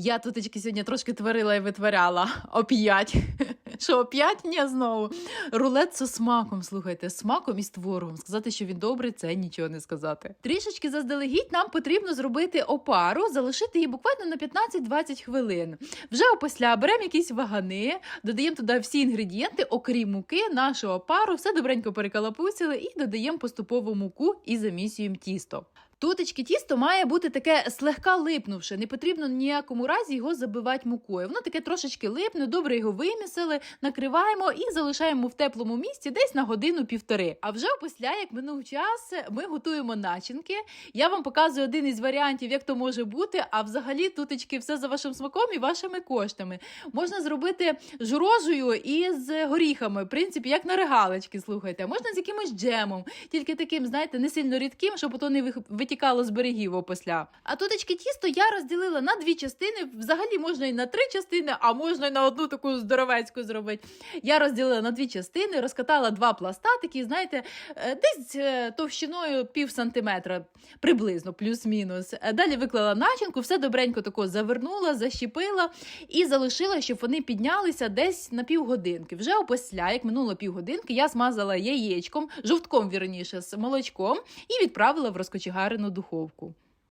Я тутечки сьогодні трошки творила і витворяла. Оп'ять. Що оп'ять? Ні, знову. Рулет зі смаком, слухайте, смаком і з творогом. Сказати, що він добрий, це нічого не сказати. Трішечки заздалегідь нам потрібно зробити опару, залишити її буквально на 15-20 хвилин. Вже опісля беремо якісь вагани, додаємо туди всі інгредієнти, окрім муки, нашу опару, все добренько перекалапусили і додаємо поступово муку і замісюємо тісто. Тутечки тісто має бути таке слегка липнувше, не потрібно ніякому разі його забивати мукою. Воно таке трошечки липне, добре його вимісили, накриваємо і залишаємо в теплому місці десь на годину-півтори. А вже опісля, як минув час, ми готуємо начинки. Я вам показую один із варіантів, як то може бути. А взагалі тутечки все за вашим смаком і вашими коштами. Можна зробити з рожею і з горіхами, в принципі, як на регалочки, слухайте. Можна з якимось джемом, тільки таким, знаєте, не сильно рідким, щоб ото не вих- витікало з берегів опосля. А тутечки тісто я розділила на дві частини. Взагалі можна і на три частини, а можна і на одну таку здоровецьку зробити. Я розділила на дві частини, розкатала два пласта, такі, знаєте, е, десь е, товщиною пів сантиметра, приблизно, плюс-мінус. Е, Далі виклала начинку, все добренько тако завернула, защепила і залишила, щоб вони піднялися десь на півгодинки. Вже опісля, як минуло півгодинки, я смазала яєчком, жовтком, вірніше, з молочком і відправила в розкочегарену духовку.